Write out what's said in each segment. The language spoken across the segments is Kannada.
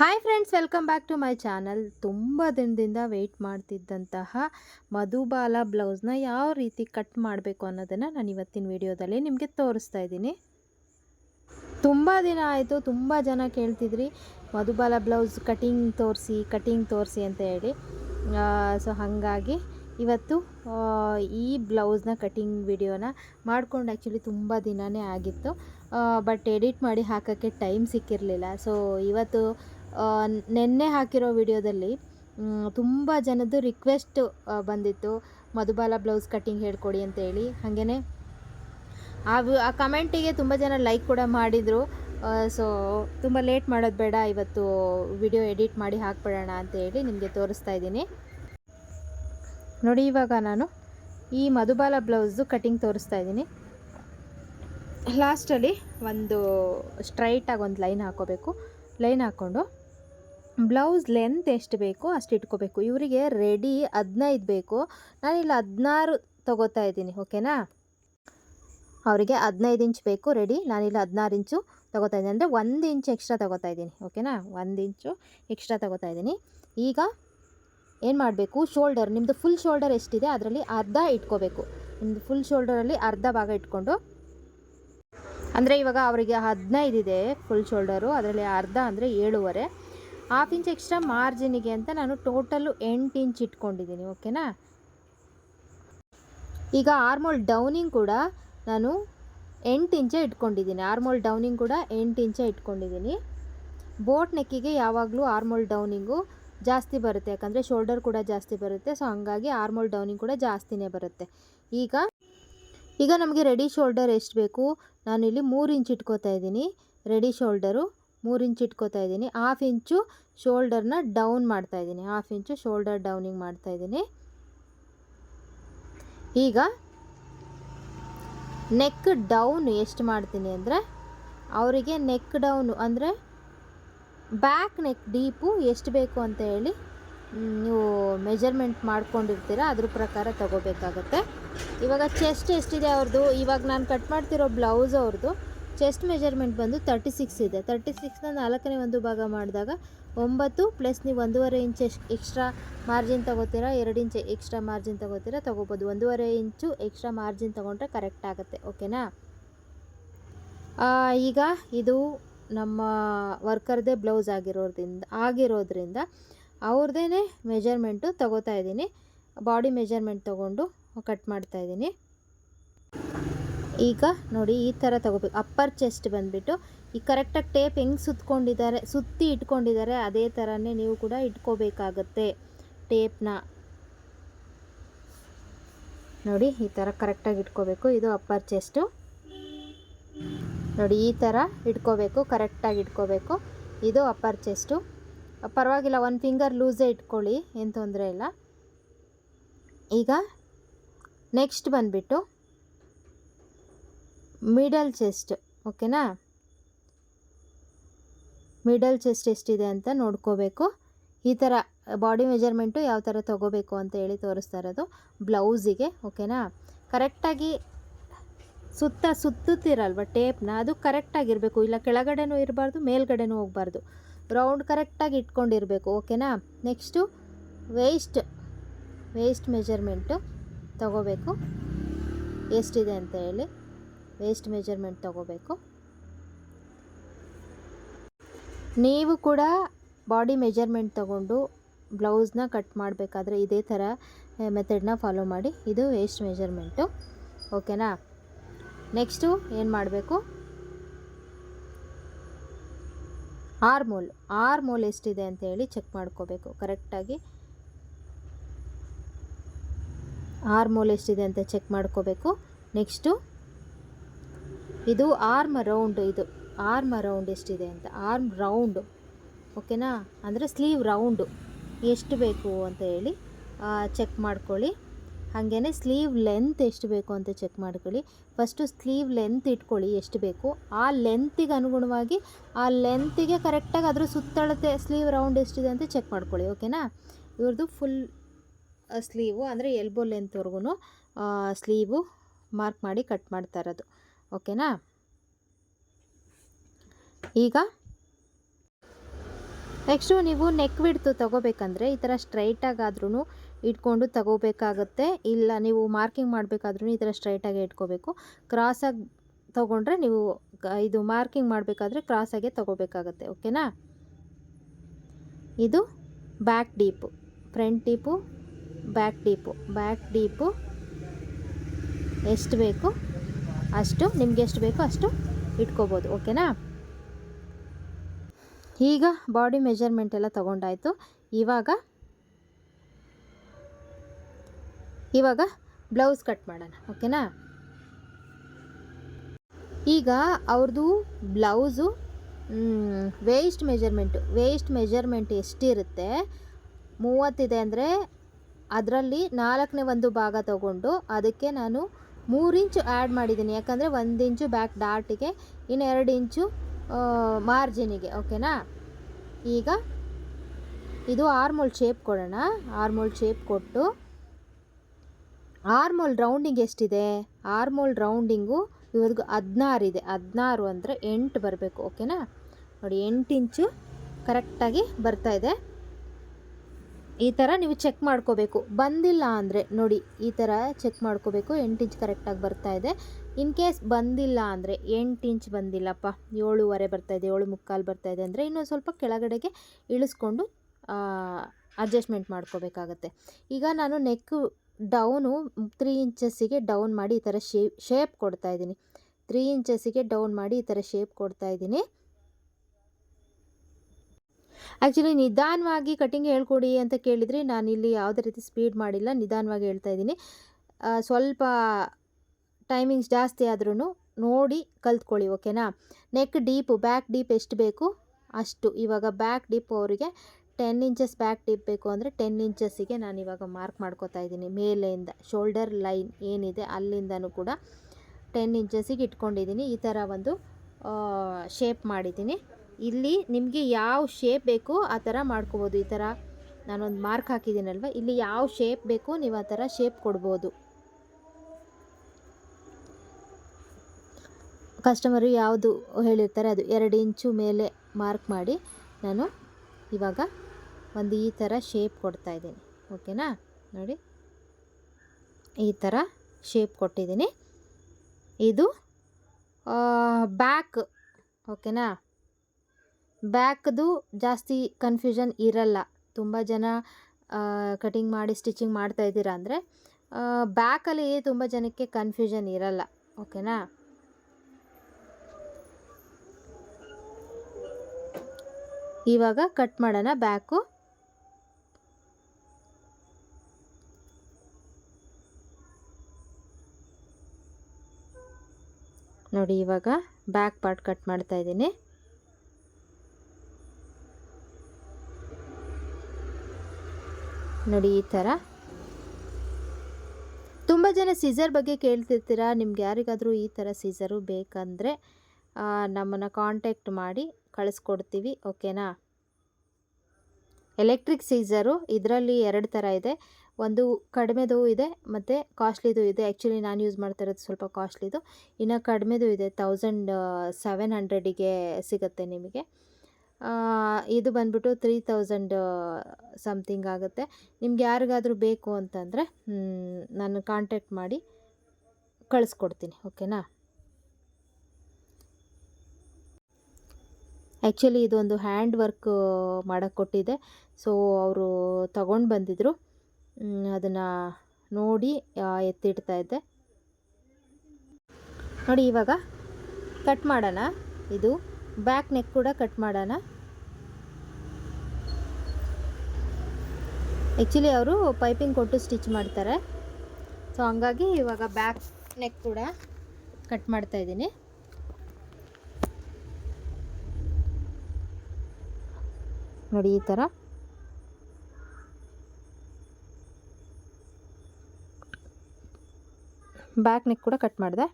Hi friends welcome back to my channel ತುಂಬ ದಿನದಿಂದ ವೆಯ್ಟ್ ಮಾಡ್ತಿದ್ದಂತಹ ಮಧುಬಾಲ ಬ್ಲೌಸ್ನ ಯಾವ ರೀತಿ ಕಟ್ ಮಾಡಬೇಕು ಅನ್ನೋದನ್ನು ನಾನು ಇವತ್ತಿನ ವಿಡಿಯೋದಲ್ಲಿ ನಿಮಗೆ ತೋರಿಸ್ತಾ ಇದ್ದೀನಿ. ತುಂಬ ದಿನ ಆಯಿತು, ತುಂಬ ಜನ ಕೇಳ್ತಿದ್ರಿ, ಮಧುಬಾಲ ಬ್ಲೌಸ್ ಕಟಿಂಗ್ ತೋರಿಸಿ ಕಟಿಂಗ್ ತೋರಿಸಿ ಅಂತ ಹೇಳಿ. ಸೊ ಹಾಗಾಗಿ ಇವತ್ತು ಈ ಬ್ಲೌಸ್ನ ಕಟಿಂಗ್ ವಿಡಿಯೋನ ಮಾಡ್ಕೊಂಡು ಆ್ಯಕ್ಚುಲಿ ತುಂಬ ದಿನವೇ ಆಗಿತ್ತು. ಬಟ್ ಎಡಿಟ್ ಮಾಡಿ ಹಾಕೋಕ್ಕೆ ಟೈಮ್ ಸಿಕ್ಕಿರಲಿಲ್ಲ. ಸೊ ಇವತ್ತು ನೆನ್ನೆ ಹಾಕಿರೋ ವಿಡಿಯೋದಲ್ಲಿ ತುಂಬ ಜನದ್ದು ರಿಕ್ವೆಸ್ಟ್ ಬಂದಿತ್ತು. ಮಧುಬಾಲ ಬ್ಲೌಸ್ ಕಟ್ಟಿಂಗ್ ಹೇಳ್ಕೊಡಿ ಅಂತೇಳಿ. ಹಾಗೆಯೇ ಆ ಆ ಕಮೆಂಟಿಗೆ ತುಂಬ ಜನ ಲೈಕ್ ಕೂಡ ಮಾಡಿದರು. ಸೊ ತುಂಬ ಲೇಟ್ ಮಾಡೋದು ಬೇಡ, ಇವತ್ತು ವಿಡಿಯೋ ಎಡಿಟ್ ಮಾಡಿ ಹಾಕ್ಬಿಡೋಣ ಅಂತ ಹೇಳಿ ನಿಮಗೆ ತೋರಿಸ್ತಾ ಇದ್ದೀನಿ. ನೋಡಿ ಇವಾಗ ನಾನು ಈ ಮಧುಬಾಲ ಬ್ಲೌಸು ಕಟಿಂಗ್ ತೋರಿಸ್ತಾ ಇದ್ದೀನಿ. ಲಾಸ್ಟಲ್ಲಿ ಒಂದು ಸ್ಟ್ರೈಟಾಗಿ ಒಂದು ಲೈನ್ ಹಾಕೋಬೇಕು. ಲೈನ್ ಹಾಕ್ಕೊಂಡು ಬ್ಲೌಸ್ ಲೆಂತ್ ಎಷ್ಟು ಬೇಕೋ ಅಷ್ಟು ಇಟ್ಕೋಬೇಕು. ಇವರಿಗೆ ರೆಡಿ ಹದಿನೈದು ಬೇಕು. ನಾನಿಲ್ಲಿ ಹದಿನಾರು ತಗೋತಾ ಇದ್ದೀನಿ, ಓಕೆನಾ? ಅವರಿಗೆ ಹದಿನೈದು ಇಂಚ್ ಬೇಕು ರೆಡಿ ನಾನಿಲ್ಲಿ ಹದಿನಾರು ಇಂಚು ತಗೋತಾ ಇದ್ದೀನಿ. ಅಂದರೆ ಒಂದು ಇಂಚ್ ಎಕ್ಸ್ಟ್ರಾ ತಗೋತಾ ಇದ್ದೀನಿ, ಓಕೆನಾ? ಒಂದು ಇಂಚು ಎಕ್ಸ್ಟ್ರಾ ತಗೋತಾ ಇದ್ದೀನಿ. ಈಗ ಏನು ಮಾಡಬೇಕು? ಶೋಲ್ಡರ್ ನಿಮ್ಮದು ಫುಲ್ ಶೋಲ್ಡರ್ ಎಷ್ಟಿದೆ ಅದರಲ್ಲಿ ಅರ್ಧ ಇಟ್ಕೋಬೇಕು. ನಿಮ್ಮದು ಫುಲ್ ಶೋಲ್ಡರಲ್ಲಿ ಅರ್ಧ ಭಾಗ ಇಟ್ಕೊಂಡು. ಅಂದರೆ ಇವಾಗ ಅವರಿಗೆ ಹದಿನೈದು ಇದೆ ಫುಲ್ ಶೋಲ್ಡರು ಅದರಲ್ಲಿ ಅರ್ಧ ಅಂದರೆ ಏಳುವರೆ. ಹಾಫ್ ಇಂಚ್ ಎಕ್ಸ್ಟ್ರಾ ಮಾರ್ಜಿನಿಗೆ ಅಂತ ನಾನು ಟೋಟಲು ಎಂಟು ಇಂಚ್ ಇಟ್ಕೊಂಡಿದ್ದೀನಿ ಓಕೆನಾ ಈಗ ಆರ್ಮೋಲ್ ಡೌನಿಂಗ್ ಕೂಡ ನಾನು ಎಂಟು ಇಂಚೆ ಇಟ್ಕೊಂಡಿದ್ದೀನಿ. ಆರ್ಮೋಲ್ ಡೌನಿಂಗ್ ಕೂಡ ಎಂಟು ಇಂಚೆ ಇಟ್ಕೊಂಡಿದ್ದೀನಿ. ಬೋಟ್ ನೆಕ್ಕಿಗೆ ಯಾವಾಗಲೂ ಆರ್ಮೋಲ್ ಡೌನಿಂಗು ಜಾಸ್ತಿ ಬರುತ್ತೆ. ಯಾಕಂದರೆ ಶೋಲ್ಡರ್ ಕೂಡ ಜಾಸ್ತಿ ಬರುತ್ತೆ. ಸೊ ಹಂಗಾಗಿ ಆರ್ಮೋಲ್ ಡೌನಿಂಗ್ ಕೂಡ ಜಾಸ್ತಿನೇ ಬರುತ್ತೆ. ಈಗ ಈಗ ನಮಗೆ ರೆಡಿ ಶೋಲ್ಡರ್ ಎಷ್ಟು ಬೇಕು? ನಾನು ಇಲ್ಲಿ ಮೂರು ಇಂಚ್ ಇಟ್ಕೋತಾ ಇದ್ದೀನಿ. ರೆಡಿ ಶೋಲ್ಡರು ಮೂರು ಇಂಚ್ ಇಟ್ಕೋತಾ ಇದ್ದೀನಿ. ಹಾಫ್ ಇಂಚು ಶೋಲ್ಡರ್ನ ಡೌನ್ ಮಾಡ್ತಾ ಇದ್ದೀನಿ. ಹಾಫ್ ಇಂಚು ಶೋಲ್ಡರ್ ಡೌನಿಂಗ್ ಮಾಡ್ತಾ ಇದ್ದೀನಿ. ಈಗ ನೆಕ್ ಡೌನ್ ಎಷ್ಟು ಮಾಡ್ತೀನಿ ಅಂದರೆ, ಅವರಿಗೆ ನೆಕ್ ಡೌನು ಅಂದರೆ ಬ್ಯಾಕ್ ನೆಕ್ ಡೀಪು ಎಷ್ಟು ಬೇಕು ಅಂತ ಹೇಳಿ ನೀವು ಮೆಜರ್ಮೆಂಟ್ ಮಾಡ್ಕೊಂಡಿರ್ತೀರ, ಅದ್ರ ಪ್ರಕಾರ ತಗೋಬೇಕಾಗತ್ತೆ. ಇವಾಗ ಚೆಸ್ಟ್ ಎಷ್ಟಿದೆ ಅವ್ರದ್ದು ಇವಾಗ ನಾನು ಕಟ್ ಮಾಡ್ತಿರೋ ಬ್ಲೌಸ್ ಅವ್ರದ್ದು ಚೆಸ್ಟ್ ಮೆಜರ್ಮೆಂಟ್ ಬಂದು ತರ್ಟಿ ಸಿಕ್ಸ್ ಇದೆ. ತರ್ಟಿ ಸಿಕ್ಸ್ನ ನಾಲ್ಕನೇ ಒಂದು ಭಾಗ ಮಾಡಿದಾಗ ಒಂಬತ್ತು ಪ್ಲಸ್ ನೀವು ಒಂದೂವರೆ ಇಂಚ್ ಎಕ್ಸ್ಟ್ರಾ ಮಾರ್ಜಿನ್ ತಗೋತೀರಾ, ಎರಡು ಇಂಚ್ ಎಕ್ಸ್ಟ್ರಾ ಮಾರ್ಜಿನ್ ತೊಗೋತೀರಾ, ತೊಗೋಬೋದು. ಒಂದೂವರೆ ಇಂಚು ಎಕ್ಸ್ಟ್ರಾ ಮಾರ್ಜಿನ್ ತೊಗೊಂಡ್ರೆ ಕರೆಕ್ಟ್ ಆಗುತ್ತೆ. ಓಕೆನಾ ಈಗ ಇದು ನಮ್ಮ ವರ್ಕರ್ದೇ ಬ್ಲೌಸ್ ಆಗಿರೋದ್ರಿಂದ ಆಗಿರೋದ್ರಿಂದ ಅವ್ರದ್ದೇ ಮೆಜರ್ಮೆಂಟು ತಗೋತಾ ಇದ್ದೀನಿ. ಬಾಡಿ ಮೆಜರ್ಮೆಂಟ್ ತೊಗೊಂಡು ಕಟ್ ಮಾಡ್ತಾ ಇದ್ದೀನಿ. ಈಗ ನೋಡಿ ಈ ಥರ ತಗೋಬೇಕು. ಅಪ್ಪರ್ ಚೆಸ್ಟ್ ಬಂದುಬಿಟ್ಟು ಈ ಕರೆಕ್ಟಾಗಿ ಟೇಪ್ ಹೆಂಗೆ ಸುತ್ಕೊಂಡಿದ್ದಾರೆ, ಸುತ್ತಿ ಇಟ್ಕೊಂಡಿದ್ದಾರೆ, ಅದೇ ಥರನೇ ನೀವು ಕೂಡ ಇಟ್ಕೋಬೇಕಾಗತ್ತೆ ಟೇಪ್ನ ನೋಡಿ ಈ ಥರ ಕರೆಕ್ಟಾಗಿ ಇಟ್ಕೋಬೇಕು. ಇದು ಅಪ್ಪರ್ ಚೆಸ್ಟು ನೋಡಿ ಈ ಥರ ಇಟ್ಕೋಬೇಕು ಕರೆಕ್ಟಾಗಿ ಇಟ್ಕೋಬೇಕು. ಇದು ಅಪ್ಪರ್ ಚೆಸ್ಟು ಪರವಾಗಿಲ್ಲ, ಒಂದು ಫಿಂಗರ್ ಲೂಸೇ ಇಟ್ಕೊಳ್ಳಿ, ಏನು ತೊಂದರೆ ಇಲ್ಲ. ಈಗ ನೆಕ್ಸ್ಟ್ ಬಂದುಬಿಟ್ಟು ಮಿಡಲ್ ಚೆಸ್ಟ್ ಓಕೆನಾ ಮಿಡಲ್ ಚೆಸ್ಟ್ ಎಷ್ಟಿದೆ ಅಂತ ನೋಡ್ಕೋಬೇಕು. ಈ ಥರ ಬಾಡಿ ಮೆಜರ್ಮೆಂಟು ಯಾವ ಥರ ತೊಗೋಬೇಕು ಅಂತ ಹೇಳಿ ತೋರಿಸ್ತಾ ಇರೋದು ಬ್ಲೌಸಿಗೆ ಓಕೆನಾ ಕರೆಕ್ಟಾಗಿ ಸುತ್ತ ಸುತ್ತುತ್ತಿರಲ್ವ ಟೇಪ್ನ ಅದು ಕರೆಕ್ಟಾಗಿರಬೇಕು ಇಲ್ಲ ಕೆಳಗಡೆನೂ ಇರಬಾರ್ದು, ಮೇಲ್ಗಡೆನೂ ಹೋಗಬಾರ್ದು. ರೌಂಡ್ ಕರೆಕ್ಟಾಗಿ ಇಟ್ಕೊಂಡಿರಬೇಕು ಓಕೆನಾ ನೆಕ್ಸ್ಟು ವೇಸ್ಟ್ ವೇಸ್ಟ್ ಮೆಜರ್ಮೆಂಟು ತಗೋಬೇಕು. ಎಷ್ಟಿದೆ ಅಂತ ಹೇಳಿ? ವೇಸ್ಟ್ ಮೆಜರ್ಮೆಂಟ್ ತಗೋಬೇಕು. ನೀವು ಕೂಡ ಬಾಡಿ ಮೆಜರ್ಮೆಂಟ್ ತಗೊಂಡು ಬ್ಲೌಸ್ನ ಕಟ್ ಮಾಡಬೇಕಾದ್ರೆ ಇದೇ ಥರ ಮೆಥಡ್ನ ಫಾಲೋ ಮಾಡಿ. ಇದು ವೇಸ್ಟ್ ಮೆಜರ್ಮೆಂಟು ಓಕೆನಾ ನೆಕ್ಸ್ಟು ಏನು ಮಾಡಬೇಕು? ಆರ್ಮೋಲ್ ಆರ್ಮೋಲ್ ಎಷ್ಟಿದೆ ಅಂತ ಹೇಳಿ ಚೆಕ್ ಮಾಡ್ಕೋಬೇಕು. ಕರೆಕ್ಟಾಗಿ ಆರ್ಮೋಲ್ ಎಷ್ಟಿದೆ ಅಂತ ಚೆಕ್ ಮಾಡ್ಕೋಬೇಕು. ನೆಕ್ಸ್ಟು ಇದು ಆರ್ಮ್ ರೌಂಡ್ ಇದು. ಆರ್ಮ್ ರೌಂಡ್ ಎಷ್ಟಿದೆ ಅಂತ. ಆರ್ಮ್ ರೌಂಡು ಓಕೆನಾ ಅಂದರೆ ಸ್ಲೀವ್ ರೌಂಡು ಎಷ್ಟು ಬೇಕು ಅಂತ ಹೇಳಿ ಚೆಕ್ ಮಾಡ್ಕೊಳ್ಳಿ. ಹಾಗೆಯೇ ಸ್ಲೀವ್ ಲೆಂತ್ ಎಷ್ಟು ಬೇಕು ಅಂತ ಚೆಕ್ ಮಾಡ್ಕೊಳ್ಳಿ. ಫಸ್ಟು ಸ್ಲೀವ್ ಲೆಂತ್ ಇಟ್ಕೊಳ್ಳಿ ಎಷ್ಟು ಬೇಕು. ಆ ಲೆಂತಿಗೆ ಅನುಗುಣವಾಗಿ, ಆ ಲೆಂತಿಗೆ ಕರೆಕ್ಟಾಗಿ ಅದರ ಸುತ್ತಳತೆ ಸ್ಲೀವ್ ರೌಂಡ್ ಎಷ್ಟಿದೆ ಅಂತ ಚೆಕ್ ಮಾಡ್ಕೊಳ್ಳಿ. ಓಕೆನಾ ಇವ್ರದ್ದು ಫುಲ್ ಸ್ಲೀವು ಅಂದರೆ ಎಲ್ಬೋ ಲೆಂತ್ವರೆಗೂ ಸ್ಲೀವು ಮಾರ್ಕ್ ಮಾಡಿ ಕಟ್ ಮಾಡ್ತಾ ಇರೋದು. ಓಕೆನಾ? ಈಗ? ನೆಕ್ಸ್ಟು ನೀವು ನೆಕ್ ಬಿಡ್ತು ತಗೋಬೇಕಂದ್ರೆ ಈ ಥರ ಸ್ಟ್ರೈಟಾಗಾದ್ರೂ ಇಟ್ಕೊಂಡು ತಗೋಬೇಕಾಗತ್ತೆ. ಇಲ್ಲ ನೀವು ಮಾರ್ಕಿಂಗ್ ಮಾಡಬೇಕಾದ್ರೂ ಈ ಥರ ಸ್ಟ್ರೈಟಾಗಿ ಇಟ್ಕೋಬೇಕು. ಕ್ರಾಸಾಗಿ ತೊಗೊಂಡ್ರೆ ನೀವು ಇದು ಮಾರ್ಕಿಂಗ್ ಮಾಡಬೇಕಾದ್ರೆ ಕ್ರಾಸಾಗೆ ತೊಗೋಬೇಕಾಗತ್ತೆ, ಓಕೆನಾ? ಇದು back deep, front deep, back deep back deep. ಎಷ್ಟು ಬೇಕು? ಅಷ್ಟು ನಿಮ್ಗೆ ಎಷ್ಟು ಬೇಕೋ ಅಷ್ಟು ಇಟ್ಕೋಬೋದು, ಓಕೆನಾ? ಈಗ ಬಾಡಿ ಮೆಜರ್ಮೆಂಟ್ ಎಲ್ಲ ತೊಗೊಂಡಾಯಿತು. ಇವಾಗ ಇವಾಗ ಬ್ಲೌಸ್ ಕಟ್ ಮಾಡೋಣ, ಓಕೆನಾ? ಈಗ ಅವ್ರದ್ದು blouse waist measurement waist measurement ಎಷ್ಟಿರುತ್ತೆ? ಮೂವತ್ತಿದೆ ಅಂದರೆ ಅದರಲ್ಲಿ ನಾಲ್ಕನೇ ಒಂದು ಭಾಗ ತಗೊಂಡು ಅದಕ್ಕೆ ನಾನು ಮೂರು ಇಂಚು ಆ್ಯಡ್ ಮಾಡಿದ್ದೀನಿ. ಯಾಕಂದರೆ ಒಂದು ಇಂಚು ಬ್ಯಾಕ್ ಡಾಟಿಗೆ ಇನ್ನು ಎರಡು ಇಂಚು ಮಾರ್ಜಿನಿಗೆ ಓಕೆನಾ ಈಗ ಇದು ಆರ್ಮೋಲ್ ಶೇಪ್ ಕೊಡೋಣ. ಆರ್ಮೋಲ್ ಶೇಪ್ ಕೊಟ್ಟು ಆರ್ಮೋಲ್ ರೌಂಡಿಂಗ್ ಎಷ್ಟಿದೆ? ಆರ್ಮೋಲ್ ರೌಂಡಿಂಗು ಇವ್ರಿಗೂ ಹದಿನಾರು ಇದೆ. ಹದಿನಾರು ಅಂದರೆ ಎಂಟು ಬರಬೇಕು ಓಕೆನಾ ನೋಡಿ, ಎಂಟು ಇಂಚು ಕರೆಕ್ಟಾಗಿ ಬರ್ತಾ ಇದೆ. ಈ ಥರ ನೀವು ಚೆಕ್ ಮಾಡ್ಕೋಬೇಕು. ಬಂದಿಲ್ಲ ಅಂದರೆ ನೋಡಿ, ಈ ಥರ ಚೆಕ್ ಮಾಡ್ಕೋಬೇಕು. ಎಂಟು ಇಂಚ್ ಕರೆಕ್ಟಾಗಿ ಬರ್ತಾ ಇದೆ. ಇನ್ ಕೇಸ್ ಬಂದಿಲ್ಲ ಅಂದರೆ ಎಂಟು ಇಂಚ್ ಬಂದಿಲ್ಲಪ್ಪ. ಏಳುವರೆ ಬರ್ತಾ ಇದೆ, ಏಳು ಮುಕ್ಕಾಲು ಇದೆ ಅಂದರೆ ಇನ್ನೊಂದು ಸ್ವಲ್ಪ ಕೆಳಗಡೆಗೆ ಇಳಿಸ್ಕೊಂಡು ಅಡ್ಜಸ್ಟ್ಮೆಂಟ್ ಮಾಡ್ಕೋಬೇಕಾಗತ್ತೆ. ಈಗ ನಾನು ನೆಕ್ಕು ಡೌನು ತ್ರೀ ಇಂಚಸ್ಸಿಗೆ ಡೌನ್ ಮಾಡಿ ಈ ಥರ ಶೇಪ್ ಶೇಪ್ ಕೊಡ್ತಾ ಇದ್ದೀನಿ. ತ್ರೀ ಇಂಚಸ್ಸಿಗೆ ಡೌನ್ ಮಾಡಿ ಈ ಥರ ಶೇಪ್ ಕೊಡ್ತಾ ಇದ್ದೀನಿ. ಆ್ಯಕ್ಚುಲಿ ನಿಧಾನವಾಗಿ ಕಟಿಂಗ್ ಹೇಳ್ಕೊಡಿ ಅಂತ ಕೇಳಿದರೆ ಇಲ್ಲಿ ಯಾವುದೇ ರೀತಿ ಸ್ಪೀಡ್ ಮಾಡಿಲ್ಲ, ನಿಧಾನವಾಗಿ ಹೇಳ್ತಾ ಇದ್ದೀನಿ. ಸ್ವಲ್ಪ ಟೈಮಿಂಗ್ಸ್ ಜಾಸ್ತಿ ಆದ್ರೂ ನೋಡಿ ಕಲ್ತ್ಕೊಳ್ಳಿ ಓಕೆನಾ ನೆಕ್ ಡೀಪು ಬ್ಯಾಕ್ ಡೀಪ್ ಎಷ್ಟು ಬೇಕು ಅಷ್ಟು. ಇವಾಗ ಬ್ಯಾಕ್ ಡೀಪ್ ಅವರಿಗೆ ಟೆನ್ ಇಂಚಸ್ ಬ್ಯಾಕ್ ಡೀಪ್ ಬೇಕು ಅಂದರೆ ಟೆನ್ ಇಂಚಸ್ಸಿಗೆ ನಾನು ಇವಾಗ ಮಾರ್ಕ್ ಮಾಡ್ಕೋತಾ ಇದ್ದೀನಿ. ಮೇಲೆಯಿಂದ ಶೋಲ್ಡರ್ ಲೈನ್ ಏನಿದೆ ಅಲ್ಲಿಂದನೂ ಕೂಡ ಟೆನ್ ಇಂಚಸ್ಸಿಗೆ ಇಟ್ಕೊಂಡಿದ್ದೀನಿ. ಈ ಥರ ಒಂದು ಶೇಪ್ ಮಾಡಿದ್ದೀನಿ. ಇಲ್ಲಿ ನಿಮಗೆ ಯಾವ ಶೇಪ್ ಬೇಕು ಆ ಥರ ಮಾಡ್ಕೋಬೋದು. ಈ ಥರ ನಾನೊಂದು ಮಾರ್ಕ್ ಹಾಕಿದ್ದೀನಲ್ವ? ಇಲ್ಲಿ ಯಾವ ಶೇಪ್ ಬೇಕು ನೀವು ಆ ಥರ ಶೇಪ್ ಕೊಡ್ಬೋದು. ಕಸ್ಟಮರು ಯಾವುದು ಹೇಳಿರ್ತಾರೆ ಅದು ಎರಡು ಇಂಚು ಮೇಲೆ ಮಾರ್ಕ್ ಮಾಡಿ ನಾನು ಇವಾಗ ಒಂದು ಈ ಥರ ಶೇಪ್ ಕೊಡ್ತಾ ಇದ್ದೀನಿ. ಓಕೆನಾ ನೋಡಿ. ಈ ಥರ ಶೇಪ್ ಕೊಟ್ಟಿದ್ದೀನಿ. ಇದು ಬ್ಯಾಕ್ ಓಕೆನಾ ಬ್ಯಾಕ್ದು ಜಾಸ್ತಿ ಕನ್ಫ್ಯೂಷನ್ ಇರಲ್ಲ. ತುಂಬ ಜನ ಕಟಿಂಗ್ ಮಾಡಿ ಸ್ಟಿಚಿಂಗ್ ಮಾಡ್ತಾ ಇದ್ದೀರಾ ಅಂದರೆ ಬ್ಯಾಕಲ್ಲಿ ತುಂಬ ಜನಕ್ಕೆ ಕನ್ಫ್ಯೂಷನ್ ಇರಲ್ಲ. ಓಕೆನಾ ಇವಾಗ ಕಟ್ ಮಾಡೋಣ ಬ್ಯಾಕು. ನೋಡಿ ಇವಾಗ ಬ್ಯಾಕ್ ಪಾರ್ಟ್ ಕಟ್ ಮಾಡ್ತಾ ಇದ್ದೀನಿ. ನೋಡಿ ಈ ಥರ ತುಂಬ ಜನ ಸೀಸರ್ ಬಗ್ಗೆ ಕೇಳ್ತಿರ್ತೀರ? ನಿಮ್ಗೆ ಯಾರಿಗಾದರೂ ಈ ಥರ ಸೀಸರು ಬೇಕಂದರೆ ನಮ್ಮನ್ನು ಕಾಂಟ್ಯಾಕ್ಟ್ ಮಾಡಿ ಕಳಿಸ್ಕೊಡ್ತೀವಿ ಓಕೆನಾ ಎಲೆಕ್ಟ್ರಿಕ್ ಸೀಸರು ಇದರಲ್ಲಿ ಎರಡು ಥರ ಇದೆ. ಒಂದು ಕಡಿಮೆದು ಇದೆ, ಮತ್ತು ಕಾಸ್ಟ್ಲಿದು ಇದೆ. ಆ್ಯಕ್ಚುಲಿ ನಾನು ಯೂಸ್ ಮಾಡ್ತಾ ಇರೋದು ಸ್ವಲ್ಪ ಕಾಸ್ಟ್ಲಿದು ಇನ್ನು ಕಡಿಮೆದು ಇದೆ ತೌಸಂಡ್ ಸೆವೆನ್ ಹಂಡ್ರೆಡಿಗೆ ಸಿಗುತ್ತೆ ನಿಮಗೆ. ಇದು ಬಂದ್ಬಿಟ್ಟು ತ್ರೀ ತೌಸಂಡ್ ಸಮಥಿಂಗ್ ಆಗುತ್ತೆ. ನಿಮ್ಗೆ ಯಾರಿಗಾದರೂ ಬೇಕು ಅಂತಂದರೆ ನಾನು ಕಾಂಟ್ಯಾಕ್ಟ್ ಮಾಡಿ ಕಳಿಸ್ಕೊಡ್ತೀನಿ ಓಕೆನಾ ಆ್ಯಕ್ಚುಲಿ ಇದೊಂದು ಹ್ಯಾಂಡ್ ವರ್ಕ್ ಮಾಡೋಕ್ಕೆ ಕೊಟ್ಟಿದೆ. ಸೊ ಅವರು ತಗೊಂಡು ಬಂದಿದ್ದರು ಅದನ್ನು ನೋಡಿ ಎತ್ತಿಡ್ತಾ ಇದ್ದೆ. ನೋಡಿ ಇವಾಗ ಕಟ್ ಮಾಡೋಣ. ಇದು ಬ್ಯಾಕ್ ನೆಕ್ ಕೂಡ ಕಟ್ ಮಾಡೋಣ. ಆ್ಯಕ್ಚುಲಿ ಅವರು ಪೈಪಿಂಗ್ ಕೊಟ್ಟು ಸ್ಟಿಚ್ ಮಾಡ್ತಾರೆ. ಸೊ ಹಂಗಾಗಿ ಇವಾಗ ಬ್ಯಾಕ್ ನೆಕ್ ಕೂಡ ಕಟ್ ಮಾಡ್ತಾ ಇದ್ದೀನಿ. ನೋಡಿ, ಈ ಥರ ಬ್ಯಾಕ್ ನೆಕ್ ಕೂಡ ಕಟ್ ಮಾಡಿದೆ.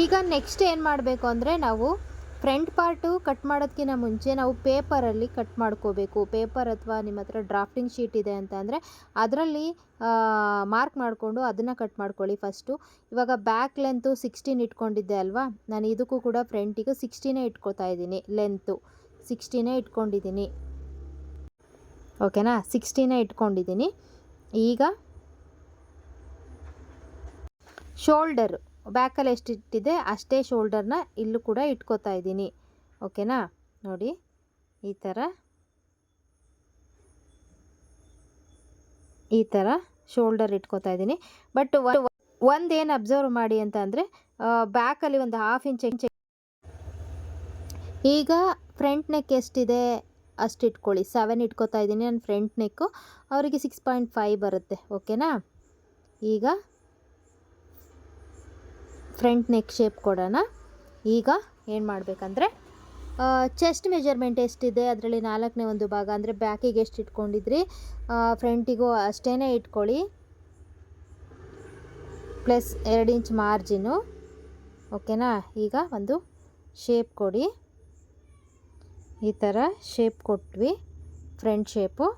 ಈಗ ನೆಕ್ಸ್ಟ್ ಏನು ಮಾಡಬೇಕು ಅಂದರೆ ನಾವು ಫ್ರಂಟ್ ಪಾರ್ಟು ಕಟ್ ಮಾಡೋದಕ್ಕಿಂತ ಮುಂಚೆ ನಾವು ಪೇಪರಲ್ಲಿ ಕಟ್ ಮಾಡ್ಕೋಬೇಕು. ಪೇಪರ್ ಅಥವಾ ನಿಮ್ಮ ಹತ್ರ ಡ್ರಾಫ್ಟಿಂಗ್ ಶೀಟ್ ಇದೆ ಅಂತ ಅಂದರೆ ಅದರಲ್ಲಿ ಮಾರ್ಕ್ ಮಾಡಿಕೊಂಡು ಅದನ್ನು ಕಟ್ ಮಾಡ್ಕೊಳ್ಳಿ ಫಸ್ಟು. ಇವಾಗ ಬ್ಯಾಕ್ ಲೆಂತು ಸಿಕ್ಸ್ಟೀನ್ ಇಟ್ಕೊಂಡಿದ್ದೆ ಅಲ್ವಾ? ನಾನು ಇದಕ್ಕೂ ಕೂಡ ಫ್ರಂಟಿಗೂ ಸಿಕ್ಸ್ಟೀನೇ ಇಟ್ಕೊತಾ ಇದ್ದೀನಿ, ಲೆಂತು. ಸಿಕ್ಸ್ಟೀನೇ ಇಟ್ಕೊಂಡಿದ್ದೀನಿ. ಓಕೆನಾ? ಸಿಕ್ಸ್ಟೀನೇ ಇಟ್ಕೊಂಡಿದ್ದೀನಿ. ಈಗ, ಶೋಲ್ಡರ್. ಬ್ಯಾಕಲ್ಲಿ ಎಷ್ಟು ಇಟ್ಟಿದೆ ಅಷ್ಟೇ ಶೋಲ್ಡರ್ನ ಇಲ್ಲೂ ಕೂಡ ಇಟ್ಕೋತಾ ಇದ್ದೀನಿ. ಓಕೆನಾ ನೋಡಿ, ಈ ಥರ ಈ ಥರ ಶೋಲ್ಡರ್ ಇಟ್ಕೋತಾ ಇದ್ದೀನಿ. ಬಟ್ ಒಂದೇನು ಅಬ್ಸರ್ವ್ ಮಾಡಿ ಅಂತ ಅಂದರೆ ಬ್ಯಾಕಲ್ಲಿ ಒಂದು ಹಾಫ್ ಇಂಚ್ ಇಂಚ್ ಈಗ ಫ್ರಂಟ್ ನೆಕ್ ಎಷ್ಟಿದೆ? ಅಷ್ಟು ಇಟ್ಕೊಳ್ಳಿ. ಸೆವೆನ್ ಇಟ್ಕೋತಾ ಇದ್ದೀನಿ, ನನ್ನ ಫ್ರಂಟ್ ನೆಕ್ಕು ಅವರಿಗೆ ಸಿಕ್ಸ್ ಪಾಯಿಂಟ್ ಫೈವ್ ಬರುತ್ತೆ. ಓಕೆನಾ ಈಗ ಫ್ರಂಟ್ ನೆಕ್ ಶೇಪ್ ಕೊಡೋಣ. ಈಗ ಏನು ಮಾಡಬೇಕಂದ್ರೆ ಚೆಸ್ಟ್ ಮೆಜರ್ಮೆಂಟ್ ಎಷ್ಟಿದೆ, ಅದರಲ್ಲಿ ನಾಲ್ಕನೇ ಒಂದು ಭಾಗ, ಅಂದರೆ ಬ್ಯಾಕಿಗೆ ಎಷ್ಟು ಇಟ್ಕೊಂಡಿದ್ರಿ? ಫ್ರಂಟಿಗೂ ಅಷ್ಟೇ ಇಟ್ಕೊಳ್ಳಿ. ಪ್ಲಸ್ ಎರಡು ಇಂಚ್ ಮಾರ್ಜಿನು. ಓಕೆನಾ? ಈಗ ಒಂದು ಶೇಪ್ ಕೊಡಿ. ಈ ಥರ ಶೇಪ್ ಕೊಟ್ವಿ, ಫ್ರಂಟ್ ಶೇಪು.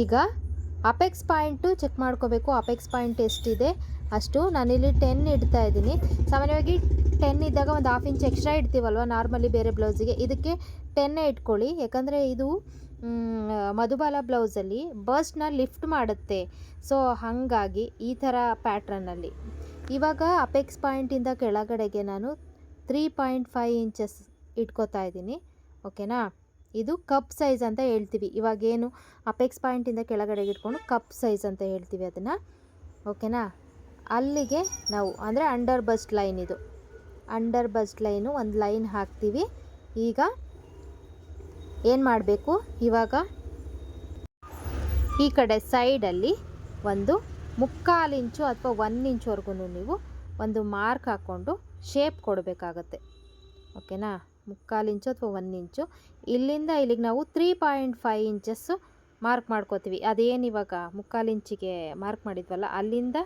ಈಗ ಅಪೆಕ್ಸ್ ಪಾಯಿಂಟು ಚೆಕ್ ಮಾಡ್ಕೋಬೇಕು, ಅಪೆಕ್ಸ್ ಪಾಯಿಂಟ್ ಎಷ್ಟಿದೆ? ಅಷ್ಟು. ನಾನಿಲ್ಲಿ ಟೆನ್ ಇಡ್ತಾ ಇದ್ದೀನಿ. ಸಾಮಾನ್ಯವಾಗಿ ಟೆನ್ ಇದ್ದಾಗ ಒಂದು ಹಾಫ್ ಇಂಚ್ ಎಕ್ಸ್ಟ್ರಾ ಇಡ್ತೀವಲ್ವ? ನಾರ್ಮಲಿ ಬೇರೆ ಬ್ಲೌಸಿಗೆ ಇದಕ್ಕೆ ಟೆನ್ನೇ ಇಟ್ಕೊಳ್ಳಿ. ಯಾಕಂದರೆ ಇದು ಮಧುಬಾಲ ಬ್ಲೌಸಲ್ಲಿ ಬಸ್ಟ್ನ ಲಿಫ್ಟ್ ಮಾಡುತ್ತೆ. ಸೊ ಹಾಗಾಗಿ ಈ ಥರ ಪ್ಯಾಟ್ರನ್ನಲ್ಲಿ ಇವಾಗ ಅಪೆಕ್ಸ್ ಪಾಯಿಂಟಿಂದ ಕೆಳಗಡೆಗೆ ನಾನು ತ್ರೀ ಪಾಯಿಂಟ್ ಫೈವ್ ಇಂಚಸ್ ಇಟ್ಕೋತಾ ಇದ್ದೀನಿ. ಓಕೆನಾ ಇದು ಕಪ್ ಸೈಜ್ ಅಂತ ಹೇಳ್ತೀವಿ. ಇವಾಗೇನು ಅಪೆಕ್ಸ್ ಪಾಯಿಂಟಿಂದ ಕೆಳಗಡೆಗೆ ಇಟ್ಕೊಂಡು ಕಪ್ ಸೈಜ್ ಅಂತ ಹೇಳ್ತೀವಿ ಅದನ್ನು. ಓಕೆನಾ ಅಲ್ಲಿಗೆ ನಾವು, ಅಂದರೆ ಅಂಡರ್ ಬಸ್ಟ್ ಲೈನ್ ಇದು. ಅಂಡರ್ ಬಸ್ಟ್ ಲೈನು ಒಂದು ಲೈನ್ ಹಾಕ್ತೀವಿ. ಈಗ ಏನು ಮಾಡಬೇಕು? ಇವಾಗ ಈ ಕಡೆ ಸೈಡಲ್ಲಿ ಒಂದು ಮುಕ್ಕಾಲು ಇಂಚು ಅಥವಾ ಒನ್ ಇಂಚ್ವರೆಗೂ ನೀವು ಒಂದು ಮಾರ್ಕ್ ಹಾಕ್ಕೊಂಡು ಶೇಪ್ ಕೊಡಬೇಕಾಗತ್ತೆ. ಓಕೆನಾ ಮುಕ್ಕಾಲು ಇಂಚು ಅಥವಾ ಒನ್ ಇಂಚು. ಇಲ್ಲಿಂದ ಇಲ್ಲಿಗೆ ನಾವು three point five inches mark ಮಾಡ್ಕೋತೀವಿ. ಅದೇನು ಇವಾಗ ಮುಕ್ಕಾಲು ಇಂಚಿಗೆ ಮಾರ್ಕ್ ಮಾಡಿದ್ವಲ್ಲ, ಅಲ್ಲಿಂದ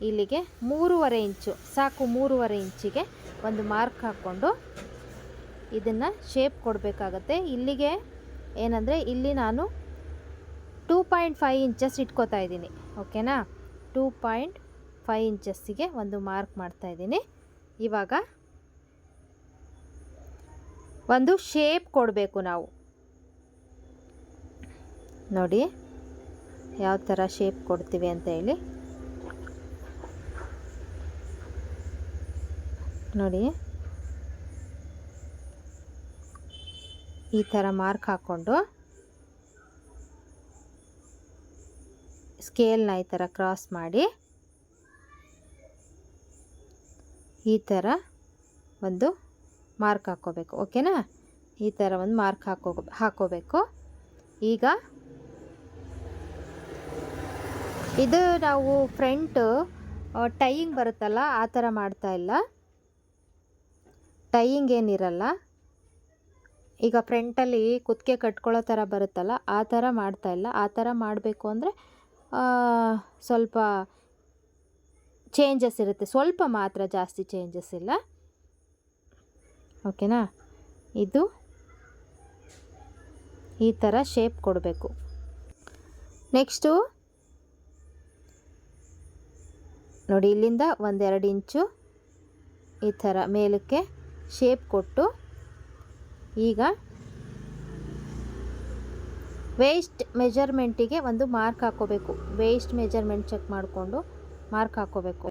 ಇಲ್ಲಿಗೆ ಮೂರುವರೆ ಇಂಚು, ಸಾಕು ಮೂರುವರೆ ಇಂಚಿಗೆ ಒಂದು ಮಾರ್ಕ್ ಹಾಕ್ಕೊಂಡು ಇದನ್ನು ಶೇಪ್ ಕೊಡಬೇಕಾಗತ್ತೆ. ಇಲ್ಲಿಗೆ ಏನಂದರೆ ಇಲ್ಲಿ ನಾನು ಟೂ ಪಾಯಿಂಟ್ ಫೈವ್ ಇಂಚಸ್ ಇಟ್ಕೋತಾ ಇದ್ದೀನಿ ಓಕೆನಾ ಟೂ ಪಾಯಿಂಟ್ ಫೈವ್ ಇಂಚಸ್ಸಿಗೆ ಒಂದು ಮಾರ್ಕ್ ಮಾಡ್ತಾ ಇದ್ದೀನಿ. ಇವಾಗ ಒಂದು ಶೇಪ್ ಕೊಡಬೇಕು ನಾವು. ನೋಡಿ ಯಾವ ಥರ ಶೇಪ್ ಕೊಡ್ತೀವಿ ಅಂತ ಹೇಳಿ. ನೋಡಿ. ಈ ಥರ ಮಾರ್ಕ್ ಹಾಕ್ಕೊಂಡು. ಸ್ಕೇಲ್ನ ಈ ಥರ ಕ್ರಾಸ್ ಮಾಡಿ. ಈ ಥರ ಒಂದು ಮಾರ್ಕ್ ಹಾಕ್ಕೋಬೇಕು ಓಕೆನಾ ಈ ಥರ ಒಂದು ಮಾರ್ಕ್ ಹಾಕೋ ಹಾಕೋಬೇಕು ಈಗ ಇದು ನಾವು ಫ್ರಂಟ್ ಟೈಯಿಂಗ್ ಬರುತ್ತಲ್ಲ, ಆ ಥರ ಮಾಡ್ತಾ ಇಲ್ಲ. ಟೈಯಿಂಗ್ ಏನಿರಲ್ಲ ಈಗ ಫ್ರಂಟಲ್ಲಿ ಕುತ್ತಿಗೆ ಕಟ್ಕೊಳ್ಳೋ ಥರ ಬರುತ್ತಲ್ಲ, ಆ ಥರ ಮಾಡ್ತಾ ಇಲ್ಲ. ಆ ಥರ ಮಾಡಬೇಕು ಅಂದರೆ ಸ್ವಲ್ಪ ಚೇಂಜಸ್ ಇರುತ್ತೆ. ಸ್ವಲ್ಪ ಮಾತ್ರ ಜಾಸ್ತಿ ಚೇಂಜಸ್ ಇಲ್ಲ. ಓಕೆನಾ ಇದು ಈ ಥರ ಶೇಪ್ ಕೊಡಬೇಕು. ನೆಕ್ಸ್ಟು ನೋಡಿ ಇಲ್ಲಿಂದ ಒಂದೆರಡು ಇಂಚು ಈ ಥರ ಮೇಲಕ್ಕೆ ಶೇಪ್ ಕೊಟ್ಟು ಈಗ ವೇಸ್ಟ್ ಮೆಜರ್ಮೆಂಟಿಗೆ ಒಂದು ಮಾರ್ಕ್ ಹಾಕೋಬೇಕು. ವೇಸ್ಟ್ ಮೆಜರ್ಮೆಂಟ್ ಚೆಕ್ ಮಾಡಿಕೊಂಡು ಮಾರ್ಕ್ ಹಾಕೋಬೇಕು.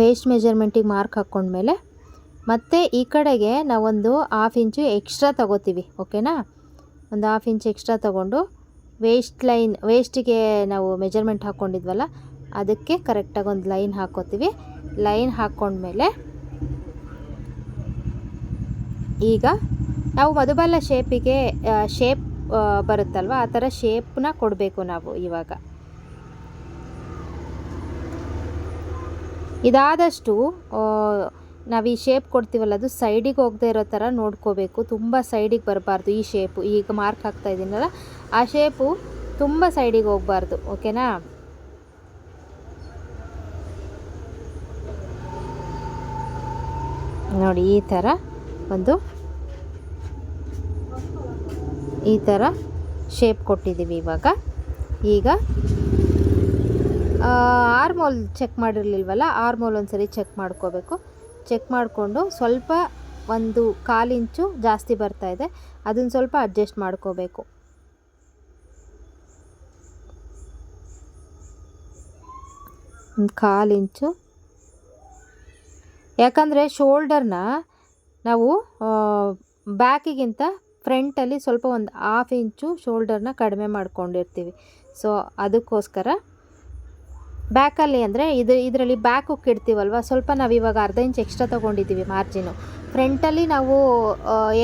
ವೇಸ್ಟ್ ಮೆಜರ್ಮೆಂಟಿಗೆ ಮಾರ್ಕ್ ಹಾಕ್ಕೊಂಡ್ಮೇಲೆ ಮತ್ತು ಈ ಕಡೆಗೆ ನಾವೊಂದು ಹಾಫ್ ಇಂಚು ಎಕ್ಸ್ಟ್ರಾ ತಗೋತೀವಿ ಓಕೆನಾ ಒಂದು ಹಾಫ್ ಇಂಚ್ ಎಕ್ಸ್ಟ್ರಾ ತಗೊಂಡು ವೇಸ್ಟ್ ಲೈನ್ ವೇಸ್ಟಿಗೆ ನಾವು ಮೆಜರ್ಮೆಂಟ್ ಹಾಕ್ಕೊಂಡಿದ್ವಲ್ಲ ಅದಕ್ಕೆ ಕರೆಕ್ಟಾಗಿ ಒಂದು ಲೈನ್ ಹಾಕೋತೀವಿ. ಲೈನ್ ಹಾಕ್ಕೊಂಡ್ಮೇಲೆ ಈಗ ನಾವು ಮಧುಬಲ್ಲ ಶೇಪಿಗೆ ಶೇಪ್ ಬರುತ್ತಲ್ವ? ಆ ಥರ ಶೇಪ್ನ ಕೊಡಬೇಕು ನಾವು ಇವಾಗ. ಇದಾದಷ್ಟು ನಾವು ಈ ಶೇಪ್ ಕೊಡ್ತೀವಲ್ಲ, ಅದು ಸೈಡಿಗೆ ಹೋಗದೆ ಇರೋ ಥರ ನೋಡ್ಕೋಬೇಕು. ತುಂಬ ಸೈಡಿಗೆ ಬರಬಾರ್ದು ಈ ಶೇಪು ಈಗ ಮಾರ್ಕ್ ಹಾಕ್ತಾ ಇದ್ದೀನಲ್ಲ, ಆ ಶೇಪು ತುಂಬ ಸೈಡಿಗೆ ಹೋಗಬಾರ್ದು ಓಕೆನಾ ನೋಡಿ, ಈ ಥರ ಒಂದು ಈ ಥರ ಶೇಪ್ ಕೊಟ್ಟಿದ್ದೀವಿ ಇವಾಗ. ಈಗ ಆರ್ಮೋಲ್ ಚೆಕ್ ಮಾಡಿರಲಿಲ್ವಲ್ಲ ಆರ್ಮೋಲ್ ಒಂದ್ಸರಿ ಚೆಕ್ ಮಾಡ್ಕೋಬೇಕು. ಚೆಕ್ ಮಾಡಿಕೊಂಡು ಸ್ವಲ್ಪ ಒಂದು ಕಾಲು ಇಂಚು ಜಾಸ್ತಿ ಬರ್ತಾ ಇದೆ, ಅದನ್ನು ಸ್ವಲ್ಪ ಅಡ್ಜಸ್ಟ್ ಮಾಡ್ಕೋಬೇಕು. ಒಂದು ಕಾಲು ಇಂಚು. ಯಾಕಂದರೆ ಶೋಲ್ಡರ್ನ ನಾವು ಬ್ಯಾಕಿಗಿಂತ ಫ್ರಂಟಲ್ಲಿ ಸ್ವಲ್ಪ ಒಂದು ಹಾಫ್ ಇಂಚು ಶೋಲ್ಡರ್ನ ಕಡಿಮೆ ಮಾಡ್ಕೊಂಡಿರ್ತೀವಿ. ಸೊ ಅದಕ್ಕೋಸ್ಕರ ಬ್ಯಾಕಲ್ಲಿ ಅಂದರೆ ಇದು ಇದರಲ್ಲಿ ಬ್ಯಾಕ್ ಇಡ್ತೀವಲ್ವ? ಸ್ವಲ್ಪ ನಾವು ಇವಾಗ ಅರ್ಧ ಇಂಚ್ ಎಕ್ಸ್ಟ್ರಾ ತೊಗೊಂಡಿದ್ದೀವಿ ಮಾರ್ಜಿನು ಫ್ರಂಟಲ್ಲಿ ನಾವು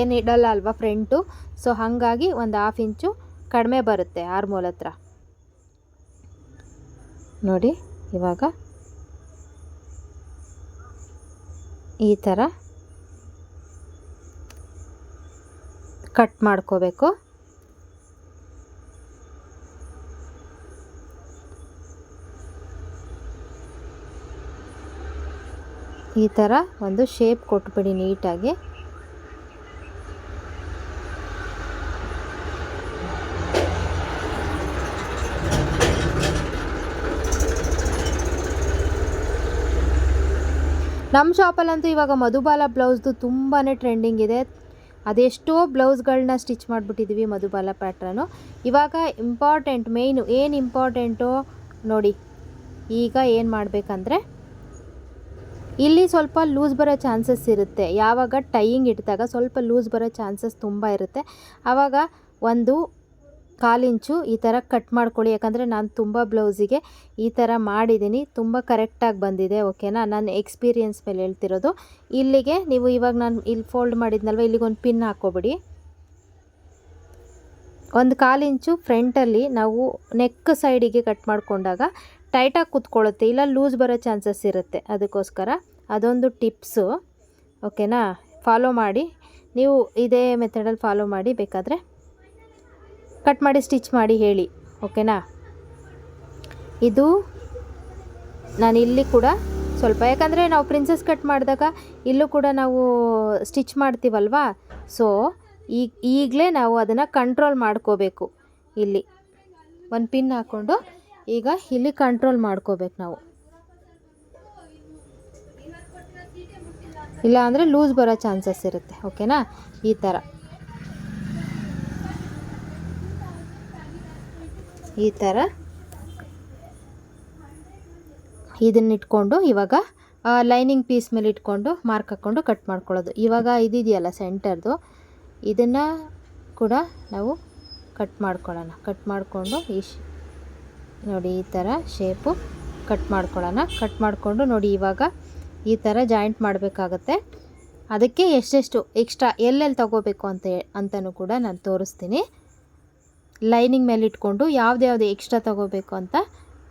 ಏನು ಇಡಲ್ಲ ಅಲ್ವಾ ಫ್ರಂಟು ಸೊ ಹಾಗಾಗಿ ಒಂದು ಹಾಫ್ ಇಂಚು ಕಡಿಮೆ ಬರುತ್ತೆ ಆರ್ಮೋಲ್ ಹತ್ರ. ನೋಡಿ, ಇವಾಗ ಈ ಥರ ಕಟ್ ಮಾಡ್ಕೋಬೇಕು. ಈ ಥರ ಒಂದು ಶೇಪ್ ಕೊಟ್ಬಿಡಿ ನೀಟಾಗಿ. ನಮ್ಮ ಶಾಪಲ್ಲಂತೂ ಇವಾಗ ಮಧುಬಾಲ ಬ್ಲೌಸ್ದು ತುಂಬಾ ಟ್ರೆಂಡಿಂಗ್ ಇದೆ. ಅದೆಷ್ಟೋ ಬ್ಲೌಸ್ಗಳನ್ನ ಸ್ಟಿಚ್ ಮಾಡಿಬಿಟ್ಟಿದ್ದೀವಿ ಮಧುಬಾಲ ಪ್ಯಾಟ್ರನು. ಇವಾಗ ಇಂಪಾರ್ಟೆಂಟ್, ಮೇಯ್ನು ಏನು ಇಂಪಾರ್ಟೆಂಟು ನೋಡಿ. ಈಗ ಏನು ಮಾಡಬೇಕಂದ್ರೆ, ಇಲ್ಲಿ ಸ್ವಲ್ಪ ಲೂಸ್ ಬರೋ ಚಾನ್ಸಸ್ ಇರುತ್ತೆ. ಯಾವಾಗ ಟೈಯಿಂಗ್ ಇಟ್ಟಿದಾಗ ಸ್ವಲ್ಪ ಲೂಸ್ ಬರೋ ಚಾನ್ಸಸ್ ತುಂಬ ಇರುತ್ತೆ. ಆವಾಗ ಒಂದು ಕಾಲಿಂಚು ಈ ಥರ ಕಟ್ ಮಾಡ್ಕೊಳ್ಳಿ. ಯಾಕಂದರೆ ನಾನು ತುಂಬ ಬ್ಲೌಸಿಗೆ ಈ ಥರ ಮಾಡಿದ್ದೀನಿ ತುಂಬ ಕರೆಕ್ಟಾಗಿ ಬಂದಿದೆ ಓಕೆನಾ ನನ್ನ ಎಕ್ಸ್ಪೀರಿಯನ್ಸ್ ಮೇಲೆ ಹೇಳ್ತಿರೋದು. ಇಲ್ಲಿಗೆ ನೀವು ಇವಾಗ ನಾನು ಇಲ್ಲಿ ಫೋಲ್ಡ್ ಮಾಡಿದ್ನಲ್ವ? ಇಲ್ಲಿಗೊಂದು ಪಿನ್ ಹಾಕೋಬಿಡಿ ಒಂದು ಕಾಲಿಂಚು ಫ್ರಂಟಲ್ಲಿ ನಾವು ನೆಕ್ ಸೈಡಿಗೆ ಕಟ್ ಮಾಡಿಕೊಂಡಾಗ ಟೈಟಾಗಿ ಕೂತ್ಕೊಳ್ಳುತ್ತೆ ಇಲ್ಲ ಲೂಸ್ ಬರೋ ಚಾನ್ಸಸ್ ಇರುತ್ತೆ ಅದಕ್ಕೋಸ್ಕರ. ಅದೊಂದು ಟಿಪ್ಸು ಓಕೆನಾ ಫಾಲೋ ಮಾಡಿ. ನೀವು ಇದೇ ಮೆಥಡಲ್ಲಿ ಫಾಲೋ ಮಾಡಿ. ಬೇಕಾದರೆ ಕಟ್ ಮಾಡಿ, ಸ್ಟಿಚ್ ಮಾಡಿ ಹೇಳಿ, ಓಕೆನಾ? ಇದು ನಾನು ಇಲ್ಲಿ ಕೂಡ ಸ್ವಲ್ಪ, ಯಾಕಂದರೆ ನಾವು ಪ್ರಿನ್ಸಸ್ ಕಟ್ ಮಾಡಿದಾಗ ಇಲ್ಲೂ ಕೂಡ ನಾವು ಸ್ಟಿಚ್ ಮಾಡ್ತೀವಲ್ವಾ? ಸೊ ಈಗ ಈಗಲೇ ನಾವು ಅದನ್ನು ಕಂಟ್ರೋಲ್ ಮಾಡ್ಕೋಬೇಕು ಇಲ್ಲಿ. ಒಂದು ಪಿನ್ ಹಾಕ್ಕೊಂಡು ಈಗ ಇಲ್ಲಿ ಕಂಟ್ರೋಲ್ ಮಾಡ್ಕೋಬೇಕು ನಾವು. ಇಲ್ಲ ಅಂದರೆ ಲೂಸ್ ಬರೋ ಚಾನ್ಸಸ್ ಇರುತ್ತೆ, ಓಕೆನಾ? ಈ ಥರ ಈ ಥರ ಇದನ್ನ ಇಟ್ಕೊಂಡು ಇವಾಗ ಲೈನಿಂಗ್ ಪೀಸ್ ಮೇಲೆ ಇಟ್ಕೊಂಡು ಮಾರ್ಕ್ ಹಾಕ್ಕೊಂಡು ಕಟ್ ಮಾಡ್ಕೊಳ್ಳೋದು. ಇವಾಗ ಇದಿದೆಯಲ್ಲ ಸೆಂಟರ್ದು ಇದನ್ನು ಕೂಡ ನಾವು ಕಟ್ ಮಾಡ್ಕೊಳ್ಳೋಣ. ಕಟ್ ಮಾಡಿಕೊಂಡು ಈ ನೋಡಿ ಈ ಥರ ಶೇಪು ಕಟ್ ಮಾಡ್ಕೊಳ್ಳೋಣ. ಕಟ್ ಮಾಡಿಕೊಂಡು ನೋಡಿ ಇವಾಗ ಈ ಥರ ಜಾಯಿಂಟ್ ಮಾಡಬೇಕಾಗತ್ತೆ. ಅದಕ್ಕೆ ಎಷ್ಟೆಷ್ಟು ಎಕ್ಸ್ಟ್ರಾ ಎಲ್ಲೆಲ್ಲಿ ತಗೋಬೇಕು ಅಂತ ಅಂತಲೂ ಕೂಡ ನಾನು ತೋರಿಸ್ತೀನಿ. ಲೈನಿಂಗ್ ಮೇಲೆ ಇಟ್ಕೊಂಡು ಯಾವ್ದು ಎಕ್ಸ್ಟ್ರಾ ತಗೋಬೇಕು ಅಂತ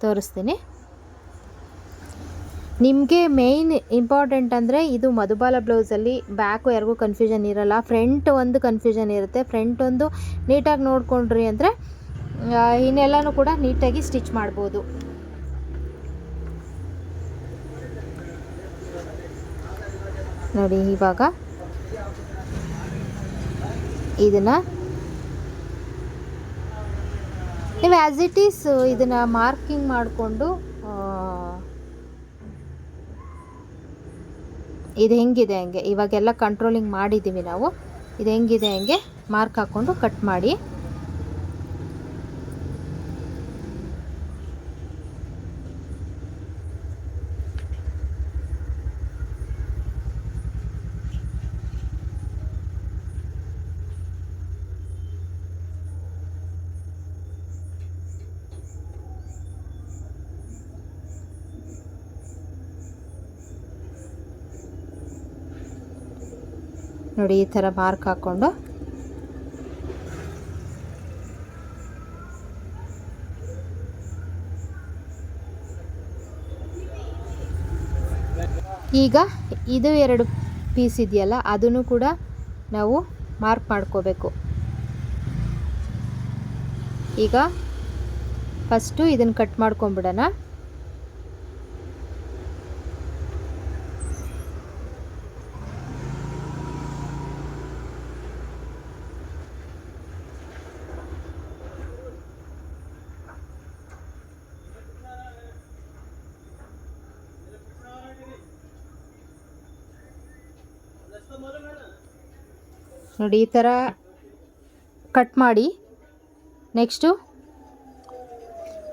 ತೋರಿಸ್ತೀನಿ. ನಿಮಗೆ ಮೇಯ್ನ್ ಇಂಪಾರ್ಟೆಂಟ್ ಅಂದರೆ ಇದು ಮಧುಬಾಲ ಬ್ಲೌಸಲ್ಲಿ ಬ್ಯಾಕು ಯಾರಿಗೂ ಕನ್ಫ್ಯೂಷನ್ ಇರಲ್ಲ. ಫ್ರಂಟ್ ಒಂದು ಕನ್ಫ್ಯೂಷನ್ ಇರುತ್ತೆ. ಫ್ರಂಟ್ ಒಂದು ನೀಟಾಗಿ ನೋಡಿಕೊಂಡ್ರಿ ಅಂದರೆ ಇನ್ನೆಲ್ಲನೂ ಕೂಡ ನೀಟಾಗಿ ಸ್ಟಿಚ್ ಮಾಡ್ಬೋದು. ನೋಡಿ ಇವಾಗ ಇದನ್ನು ನೀವು ಆ್ಯಸ್ ಇಟ್ ಈಸ್ ಇದನ್ನು ಮಾರ್ಕಿಂಗ್ ಮಾಡಿಕೊಂಡು ಇದು ಹೆಂಗಿದೆ ಹಂಗೆ? ಇವಾಗೆಲ್ಲ ಕಂಟ್ರೋಲಿಂಗ್ ಮಾಡಿದ್ದೀವಿ ನಾವು. ಇದು ಹೆಂಗಿದೆ ಹಂಗೆ? ಮಾರ್ಕ್ ಹಾಕ್ಕೊಂಡು ಕಟ್ ಮಾಡಿ. ನೋಡಿ, ಈ ಥರ ಮಾರ್ಕ್ ಹಾಕ್ಕೊಂಡು ಈಗ ಇದು ಎರಡು ಪೀಸ್ ಇದೆಯಲ್ಲ, ಅದನ್ನು ಕೂಡ ನಾವು ಮಾರ್ಕ್ ಮಾಡ್ಕೋಬೇಕು. ಈಗ ಫಸ್ಟು ಇದನ್ನು ಕಟ್ ಮಾಡ್ಕೊಂಬಿಡೋಣ ನೋಡಿ, ಈ ಥರ ಕಟ್ ಮಾಡಿ. ನೆಕ್ಸ್ಟು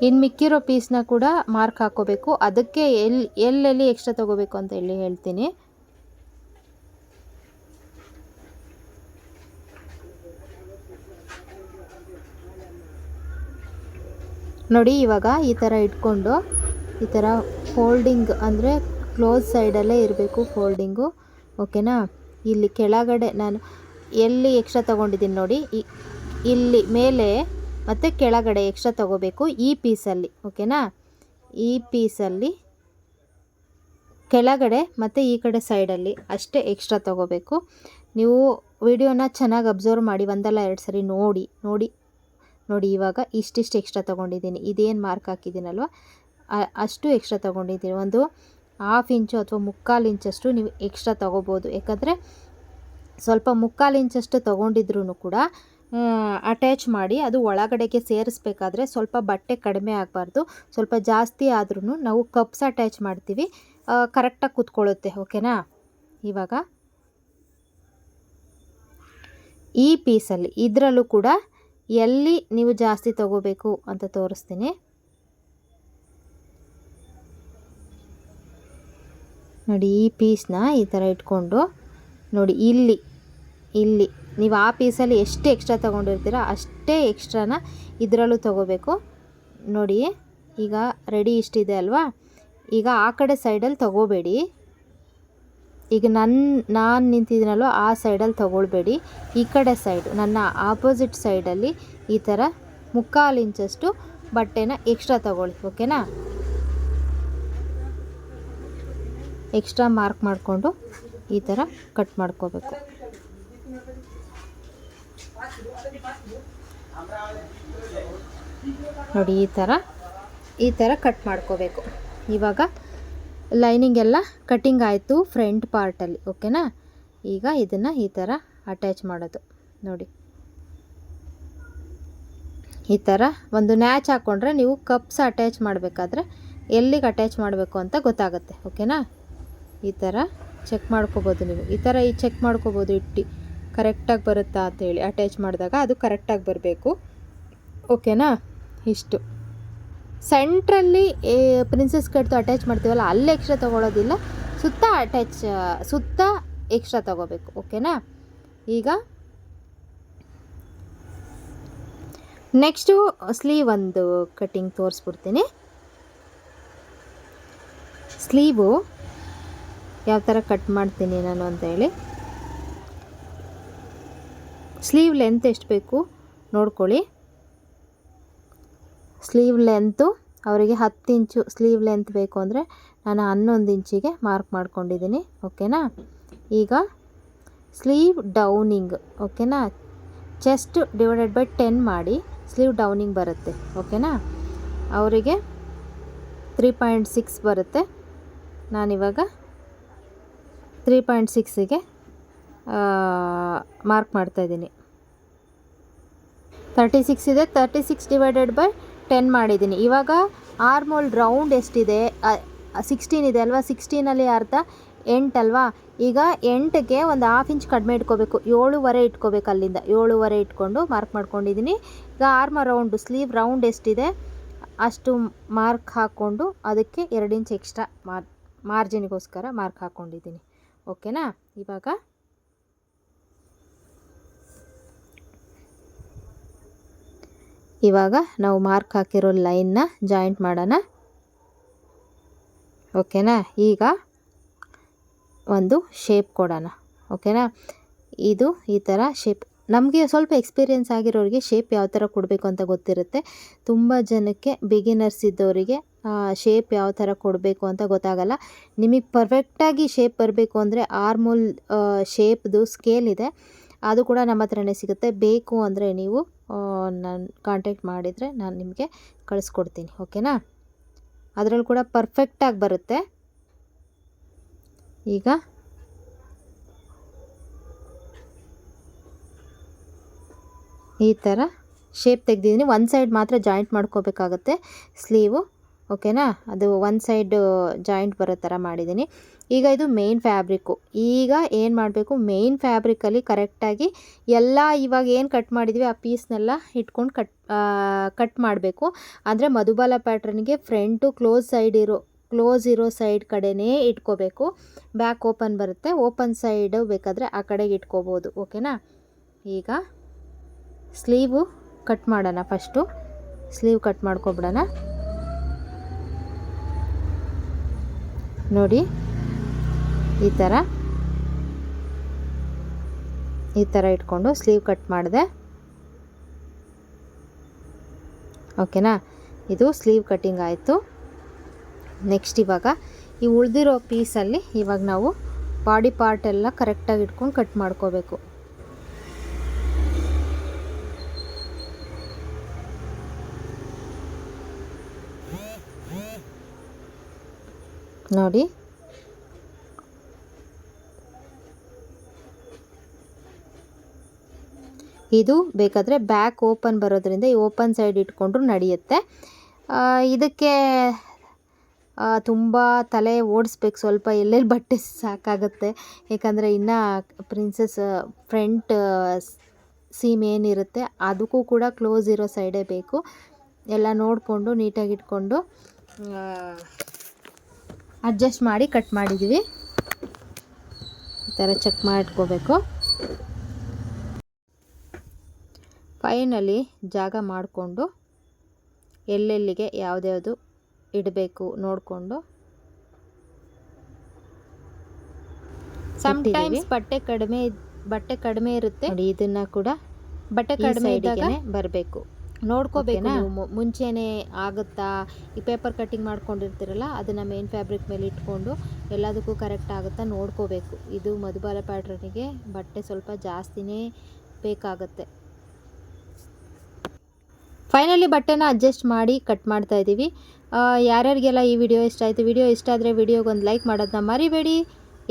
ಇನ್ನು ಮಿಕ್ಕಿರೋ ಪೀಸ್ನ ಕೂಡ ಮಾರ್ಕ್ ಹಾಕೋಬೇಕು. ಅದಕ್ಕೆ ಎಲ್ಲಿ ಎಲ್ಲೆಲ್ಲಿ ಎಕ್ಸ್ಟ್ರಾ ತೊಗೋಬೇಕು ಅಂತ ಹೇಳಿ ಹೇಳ್ತೀನಿ. ನೋಡಿ, ಇವಾಗ ಈ ಥರ ಇಟ್ಕೊಂಡು, ಈ ಥರ ಫೋಲ್ಡಿಂಗ್ ಅಂದರೆ ಕ್ಲೋಸ್ ಸೈಡಲ್ಲೇ ಇರಬೇಕು ಫೋಲ್ಡಿಂಗು ಓಕೆನಾ ಇಲ್ಲಿ ಕೆಳಗಡೆ ನಾನು ಎಲ್ಲಿ ಎಕ್ಸ್ಟ್ರಾ ತೊಗೊಂಡಿದ್ದೀನಿ ನೋಡಿ ಇಲ್ಲಿ ಮೇಲೆ ಮತ್ತು ಕೆಳಗಡೆ ಎಕ್ಸ್ಟ್ರಾ ತೊಗೋಬೇಕು ಈ ಪೀಸಲ್ಲಿ ಓಕೆನಾ ಈ ಪೀಸಲ್ಲಿ ಕೆಳಗಡೆ ಮತ್ತು ಈ ಕಡೆ ಸೈಡಲ್ಲಿ ಅಷ್ಟೇ ಎಕ್ಸ್ಟ್ರಾ ತೊಗೋಬೇಕು. ನೀವು ವಿಡಿಯೋನ ಚೆನ್ನಾಗಿ ಅಬ್ಸರ್ವ್ ಮಾಡಿ, ಒಂದಲ್ಲ ಎರಡು ಸರಿ ನೋಡಿ ನೋಡಿ ನೋಡಿ ಇವಾಗ ಇಷ್ಟಿಷ್ಟು ಎಕ್ಸ್ಟ್ರಾ ತೊಗೊಂಡಿದ್ದೀನಿ. ಇದೇನು ಮಾರ್ಕ್ ಹಾಕಿದ್ದೀನಲ್ವ? ಅಷ್ಟು ಎಕ್ಸ್ಟ್ರಾ ತೊಗೊಂಡಿದ್ದೀನಿ. ಒಂದು ಹಾಫ್ ಇಂಚು ಅಥವಾ ಮುಕ್ಕಾಲು ಇಂಚಷ್ಟು ನೀವು ಎಕ್ಸ್ಟ್ರಾ ತೊಗೋಬೋದು. ಯಾಕಂದರೆ ಸ್ವಲ್ಪ ಮುಕ್ಕಾಲು ಇಂಚಷ್ಟು ತೊಗೊಂಡಿದ್ರೂ ಕೂಡ ಅಟ್ಯಾಚ್ ಮಾಡಿ ಅದು ಒಳಗಡೆಗೆ ಸೇರಿಸ್ಬೇಕಾದ್ರೆ ಸ್ವಲ್ಪ ಬಟ್ಟೆ ಕಡಿಮೆ ಆಗಬಾರ್ದು. ಸ್ವಲ್ಪ ಜಾಸ್ತಿ ಆದ್ರೂ ನಾವು ಕಪ್ಸ್ ಅಟ್ಯಾಚ್ ಮಾಡ್ತೀವಿ. ಕರೆಕ್ಟಾಗಿ ಕೂತ್ಕೊಳ್ಳುತ್ತೆ, ಓಕೆನಾ? ಇವಾಗ ಈ ಪೀಸಲ್ಲಿ ಇದರಲ್ಲೂ ಕೂಡ ಎಲ್ಲಿ ನೀವು ಜಾಸ್ತಿ ತಗೋಬೇಕು ಅಂತ ತೋರಿಸ್ತೀನಿ. ನೋಡಿ ಈ ಪೀಸ್ನ ಈ ಥರ ಇಟ್ಕೊಂಡು ನೋಡಿ ಇಲ್ಲಿ ಇಲ್ಲಿ ನೀವು ಆ ಪೀಸಲ್ಲಿ ಎಷ್ಟು ಎಕ್ಸ್ಟ್ರಾ ತೊಗೊಂಡಿರ್ತೀರ ಅಷ್ಟೇ ಎಕ್ಸ್ಟ್ರಾನ ಇದರಲ್ಲೂ ತೊಗೋಬೇಕು. ನೋಡಿ ಈಗ ರೆಡಿ ಇಷ್ಟಿದೆ ಅಲ್ವಾ? ಈಗ ಆ ಕಡೆ ಸೈಡಲ್ಲಿ ತೊಗೋಬೇಡಿ. ಈಗ ನನ್ನ ನಾನು ನಿಂತಿದ್ದೀನಲ್ವ ಆ ಸೈಡಲ್ಲಿ ತೊಗೊಳ್ಬೇಡಿ. ಈ ಕಡೆ ಸೈಡ್ ನನ್ನ ಆಪೋಸಿಟ್ ಸೈಡಲ್ಲಿ ಈ ಥರ ಮುಕ್ಕಾಲು ಇಂಚಷ್ಟು ಬಟ್ಟೆನ ಎಕ್ಸ್ಟ್ರಾ ತಗೊಳ್ಳಿ ಓಕೆನಾ ಎಕ್ಸ್ಟ್ರಾ ಮಾರ್ಕ್ ಮಾಡಿಕೊಂಡು ಈ ಥರ ಕಟ್ ಮಾಡ್ಕೋಬೇಕು. ನೋಡಿ, ಈ ಥರ ಈ ಥರ ಕಟ್ ಮಾಡ್ಕೋಬೇಕು. ಇವಾಗ ಲೈನಿಂಗ್ ಎಲ್ಲ ಕಟ್ಟಿಂಗ್ ಆಯಿತು ಫ್ರಂಟ್ ಪಾರ್ಟಲ್ಲಿ, ಓಕೆನಾ? ಈಗ ಇದನ್ನು ಈ ಥರ ಅಟ್ಯಾಚ್ ಮಾಡೋದು. ನೋಡಿ. ಈ ಥರ ಒಂದು ನ್ಯಾಚ್ ಹಾಕ್ಕೊಂಡ್ರೆ ನೀವು ಕಪ್ಸ್ ಅಟ್ಯಾಚ್ ಮಾಡಬೇಕಾದ್ರೆ ಎಲ್ಲಿಗೆ ಅಟ್ಯಾಚ್ ಮಾಡಬೇಕು ಅಂತ ಗೊತ್ತಾಗುತ್ತೆ, ಓಕೆನಾ? ಈ ಥರ ಚೆಕ್ ಮಾಡ್ಕೋಬೋದು ನೀವು. ಈ ಥರ ಈ ಚೆಕ್ ಮಾಡ್ಕೋಬೋದು ಇಟ್ಟು ಕರೆಕ್ಟಾಗಿ ಬರುತ್ತಾ ಅಂತೇಳಿ ಅಟ್ಯಾಚ್ ಮಾಡಿದಾಗ ಅದು ಕರೆಕ್ಟಾಗಿ ಬರಬೇಕು. ಓಕೆನಾ ಇಷ್ಟು. ಸೆಂಟ್ರಲ್ಲಿ ಪ್ರಿನ್ಸಸ್ ಕಟ್ದು ಅಟ್ಯಾಚ್ ಮಾಡ್ತೀವಲ್ಲ ಅಲ್ಲಿ ಎಕ್ಸ್ಟ್ರಾ ತೊಗೊಳೋದಿಲ್ಲ, ಸುತ್ತ ಅಟ್ಯಾಚ್ ಸುತ್ತ ಎಕ್ಸ್ಟ್ರಾ ತೊಗೋಬೇಕು. ಓಕೆನಾ ಈಗ ನೆಕ್ಸ್ಟು ಸ್ಲೀವ್ ಒಂದು ಕಟ್ಟಿಂಗ್ ತೋರಿಸ್ಬಿಡ್ತೀನಿ. ಸ್ಲೀವು ಯಾವ ಥರ ಕಟ್ ಮಾಡ್ತೀನಿ ನಾನು ಅಂತೇಳಿ ಸ್ಲೀವ್ ಲೆಂತ್ ಎಷ್ಟು ಬೇಕು ನೋಡ್ಕೊಳ್ಳಿ. ಸ್ಲೀವ್ ಲೆಂತು ಅವರಿಗೆ ಹತ್ತು ಇಂಚು ಸ್ಲೀವ್ ಲೆಂತ್ ಬೇಕು ಅಂದರೆ ನಾನು ಹನ್ನೊಂದು ಇಂಚಿಗೆ ಮಾರ್ಕ್ ಮಾಡ್ಕೊಂಡಿದ್ದೀನಿ, ಓಕೆನಾ? ಈಗ ಸ್ಲೀವ್ ಡೌನಿಂಗ್, ಓಕೆನಾ? ಚೆಸ್ಟ್ ಡಿವೈಡೆಡ್ ಬೈ ಟೆನ್ ಮಾಡಿ ಸ್ಲೀವ್ ಡೌನಿಂಗ್ ಬರುತ್ತೆ, ಓಕೆನಾ? ಅವರಿಗೆ ತ್ರೀ ಪಾಯಿಂಟ್ ಸಿಕ್ಸ್ ಬರುತ್ತೆ. ನಾನಿವಾಗ ತ್ರೀ ಪಾಯಿಂಟ್ ಸಿಕ್ಸಿಗೆ ಮಾರ್ಕ್ ಮಾಡ್ತಾಯಿದ್ದೀನಿ ತರ್ಟಿ ಸಿಕ್ಸ್ ಇದೆ. Thirty six divided by ten ಮಾಡಿದ್ದೀನಿ. ಇವಾಗ ಆರ್ಮೋಲ್ ರೌಂಡ್ ಎಷ್ಟಿದೆ? ಸಿಕ್ಸ್ಟೀನ್ ಇದೆ ಅಲ್ವಾ? ಸಿಕ್ಸ್ಟೀನಲ್ಲಿ ಅರ್ಧ ಎಂಟಲ್ವಾ ಈಗ ಎಂಟಕ್ಕೆ ಒಂದು ಹಾಫ್ ಇಂಚ್ ಕಡಿಮೆ ಇಟ್ಕೋಬೇಕು. ಏಳುವರೆ ಇಟ್ಕೋಬೇಕು ಅಲ್ಲಿಂದ. ಏಳುವರೆ ಇಟ್ಕೊಂಡು ಮಾರ್ಕ್ ಮಾಡ್ಕೊಂಡಿದ್ದೀನಿ. ಈಗ ಆರ್ಮ ರೌಂಡು ಸ್ಲೀವ್ ರೌಂಡ್ ಎಷ್ಟಿದೆ? ಅಷ್ಟು ಮಾರ್ಕ್ ಹಾಕ್ಕೊಂಡು ಅದಕ್ಕೆ ಎರಡು ಇಂಚ್ ಎಕ್ಸ್ಟ್ರಾ ಮಾರ್ ಮಾರ್ಜಿನಿಗೋಸ್ಕರ ಮಾರ್ಕ್ ಹಾಕ್ಕೊಂಡಿದ್ದೀನಿ ಓಕೆನಾ? ಇವಾಗ? ಇವಾಗ ನಾವು ಮಾರ್ಕ್ ಹಾಕಿರೋ ಲೈನ್ನ ಜಾಯಿಂಟ್ ಮಾಡೋಣ. ಓಕೆನಾ? ಈಗ ಒಂದು ಶೇಪ್ ಕೊಡೋಣ. ಓಕೆನಾ? ಇದು ಈ ಥರ ಶೇಪ್. ನಮಗೆ ಸ್ವಲ್ಪ ಎಕ್ಸ್ಪೀರಿಯೆನ್ಸ್ ಆಗಿರೋರಿಗೆ ಶೇಪ್ ಯಾವ ಥರ ಕೊಡಬೇಕು ಅಂತ ಗೊತ್ತಿರುತ್ತೆ. ತುಂಬ ಜನಕ್ಕೆ ಬಿಗಿನರ್ಸ್ ಇದ್ದವರಿಗೆ ಶೇಪ್ ಯಾವ ಥರ ಕೊಡಬೇಕು ಅಂತ ಗೊತ್ತಾಗಲ್ಲ. ನಿಮಗೆ ಪರ್ಫೆಕ್ಟಾಗಿ ಶೇಪ್ ಬರಬೇಕು ಅಂದರೆ ಆರ್ಮೋಲ್ ಶೇಪ್ದು ಸ್ಕೇಲ್ ಇದೆ. ಅದು ಕೂಡ ನಮ್ಮ ಹತ್ರನೇ ಸಿಗುತ್ತೆ. ಬೇಕು ಅಂದರೆ ನೀವು ನಾನು ಕಾಂಟ್ಯಾಕ್ಟ್ ಮಾಡಿದರೆ ನಾನು ನಿಮಗೆ ಕಳಿಸ್ಕೊಡ್ತೀನಿ. ಓಕೆನಾ ಅದರಲ್ಲಿ ಕೂಡ ಪರ್ಫೆಕ್ಟಾಗಿ ಬರುತ್ತೆ. ಈಗ ಈ ಥರ ಶೇಪ್ ತೆಗೆದಿದ್ದೀನಿ. ಒಂದು ಸೈಡ್ ಮಾತ್ರ ಜಾಯಿಂಟ್ ಮಾಡ್ಕೋಬೇಕಾಗತ್ತೆ. ಸ್ಲೀವು ಓಕೆನಾ? ಅದು ಒನ್ ಸೈಡ್ ಜಾಯಿಂಟ್ ಬರೋ ಥರ ಮಾಡಿದ್ದೀನಿ. ಈಗ ಇದು ಮೇಯ್ನ್ ಫ್ಯಾಬ್ರಿಕ್ಕು ಈಗ ಏನು ಮಾಡಬೇಕು? ಮೇಯ್ನ್ ಫ್ಯಾಬ್ರಿಕಲ್ಲಿ ಕರೆಕ್ಟಾಗಿ ಎಲ್ಲ ಇವಾಗ ಏನು ಕಟ್ ಮಾಡಿದ್ವಿ, ಆ ಪೀಸ್ನೆಲ್ಲ ಇಟ್ಕೊಂಡು ಕಟ್ ಕಟ್ ಮಾಡಬೇಕು. ಅಂದರೆ ಮಧುಬಾಲ ಪ್ಯಾಟ್ರನ್ಗೆ ಫ್ರಂಟು ಕ್ಲೋಸ್ ಸೈಡ್ ಇರೋ ಕ್ಲೋಸ್ ಇರೋ ಸೈಡ್ ಕಡೆನೇ ಇಟ್ಕೋಬೇಕು. ಬ್ಯಾಕ್ ಓಪನ್ ಬರುತ್ತೆ. ಓಪನ್ ಸೈಡು ಬೇಕಾದರೆ ಆ ಕಡೆಗೆ ಇಟ್ಕೋಬೋದು. ಓಕೆನಾ? ಈಗ ಸ್ಲೀವು ಕಟ್ ಮಾಡೋಣ ಫಸ್ಟು ಸ್ಲೀವ್ ಕಟ್ ಮಾಡ್ಕೊಬಿಡೋಣ. ನೋಡಿ, ಈ ಥರ ಈ ಥರ ಇಟ್ಕೊಂಡು ಸ್ಲೀವ್ ಕಟ್ ಮಾಡಿದೆ. ಓಕೆನಾ ಇದು ಸ್ಲೀವ್ ಕಟ್ಟಿಂಗ್ ಆಯಿತು. ನೆಕ್ಸ್ಟ್ ಇವಾಗ ಈ ಉಳಿದಿರೋ ಪೀಸಲ್ಲಿ ಇವಾಗ ನಾವು ಬಾಡಿ ಪಾರ್ಟ್ ಎಲ್ಲ ಕರೆಕ್ಟಾಗಿ ಇಟ್ಕೊಂಡು ಕಟ್ ಮಾಡ್ಕೋಬೇಕು. ನೋಡಿ. ಇದು ಬೇಕಾದರೆ ಬ್ಯಾಕ್ ಓಪನ್ ಬರೋದ್ರಿಂದ ಈ ಓಪನ್ ಸೈಡ್ ಇಟ್ಕೊಂಡ್ರು ನಡೆಯುತ್ತೆ. ಇದಕ್ಕೆ ತುಂಬ ತಲೆ ಓಡಿಸ್ಬೇಕು, ಸ್ವಲ್ಪ ಎಲ್ಲೆಲ್ಲಿ ಬಟ್ಟೆ ಸಾಕಾಗುತ್ತೆ. ಏಕೆಂದರೆ ಇನ್ನು ಪ್ರಿನ್ಸಸ್ ಫ್ರಂಟ್ ಸೀಮ್ ಏನಿರುತ್ತೆ, ಅದಕ್ಕೂ ಕೂಡ ಕ್ಲೋಸ್ ಇರೋ ಸೈಡೇ ಬೇಕು. ಎಲ್ಲ ನೋಡಿಕೊಂಡು ನೀಟಾಗಿ ಇಟ್ಕೊಂಡು ಅಡ್ಜಸ್ಟ್ ಮಾಡಿ ಕಟ್ ಮಾಡಿದ್ದೀವಿ ಈ ಥರ ಚೆಕ್ ಮಾಡ್ಕೋಬೇಕು. ಫೈನಲಿ ಜಾಗ ಮಾಡಿಕೊಂಡು ಎಲ್ಲೆಲ್ಲಿಗೆ ಯಾವುದ್ಯಾವುದು ಇಡಬೇಕು ನೋಡಿಕೊಂಡು ಸಮ್ಟೈಮ್ಸ್ ಬಟ್ಟೆ ಕಡಿಮೆ ಬಟ್ಟೆ ಕಡಿಮೆ ಇರುತ್ತೆ. ಇದನ್ನು ಇದನ್ನ ಕೂಡ ಬಟ್ಟೆ ಕಡಿಮೆ ಇದ್ದಾಗ ಬರಬೇಕು. ನೋಡ್ಕೋಬೇಕು ಮುಂಚೆನೇ ಆಗುತ್ತಾ? ಈ ಪೇಪರ್ ಕಟ್ಟಿಂಗ್ ಮಾಡ್ಕೊಂಡಿರ್ತೀರಲ್ಲ ಅದನ್ನು ಮೇನ್ ಫ್ಯಾಬ್ರಿಕ್ ಮೇಲೆ ಇಟ್ಕೊಂಡು ಎಲ್ಲದಕ್ಕೂ ಕರೆಕ್ಟ್ ಆಗುತ್ತಾ ನೋಡ್ಕೋಬೇಕು. ಇದು ಮಧುಬಾಲ ಪ್ಯಾಟ್ರನಿಗೆ ಬಟ್ಟೆ ಸ್ವಲ್ಪ ಜಾಸ್ತಿನೇ ಬೇಕಾಗುತ್ತೆ. ಫೈನಲಿ ಬಟ್ಟೆನ ಅಡ್ಜಸ್ಟ್ ಮಾಡಿ ಕಟ್ ಮಾಡ್ತಾ ಇದ್ದೀವಿ. ಯಾರ್ಯಾರಿಗೆಲ್ಲ ಈ ವಿಡಿಯೋ ಇಷ್ಟ ಆಯಿತು ವಿಡಿಯೋ ಇಷ್ಟ ಆದರೆ ವಿಡಿಯೋಗೆ ಒಂದು ಲೈಕ್ ಮಾಡೋದನ್ನ ಮರಿಬೇಡಿ.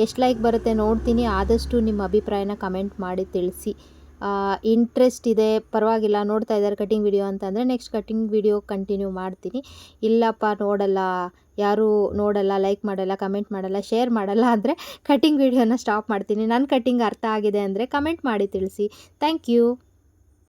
ಎಷ್ಟು ಲೈಕ್ ಬರುತ್ತೆ ನೋಡ್ತೀನಿ. ಆದಷ್ಟು ನಿಮ್ಮ ಅಭಿಪ್ರಾಯನ ಕಮೆಂಟ್ ಮಾಡಿ ತಿಳಿಸಿ. ಇಂಟ್ರೆಸ್ಟ್ ಇದೆ, ಪರವಾಗಿಲ್ಲ, ನೋಡ್ತಾ ಇದ್ದಾರೆ ಕಟಿಂಗ್ ವಿಡಿಯೋ ಅಂತಂದರೆ ನೆಕ್ಸ್ಟ್ ಕಟಿಂಗ್ ವಿಡಿಯೋ ಕಂಟಿನ್ಯೂ ಮಾಡ್ತೀನಿ. ಇಲ್ಲಪ್ಪ, ನೋಡಲ್ಲ, ಯಾರೂ ನೋಡಲ್ಲ ಲೈಕ್ ಮಾಡಲ್ಲ ಕಮೆಂಟ್ ಮಾಡಲ್ಲ ಶೇರ್ ಮಾಡಲ್ಲ ಅಂದರೆ ಕಟಿಂಗ್ ವಿಡಿಯೋನ ಸ್ಟಾಪ್ ಮಾಡ್ತೀನಿ. ನನ್ನ ಕಟಿಂಗ್ ಅರ್ಥ ಆಗಿದೆ ಅಂದರೆ ಕಮೆಂಟ್ ಮಾಡಿ ತಿಳಿಸಿ. Thank you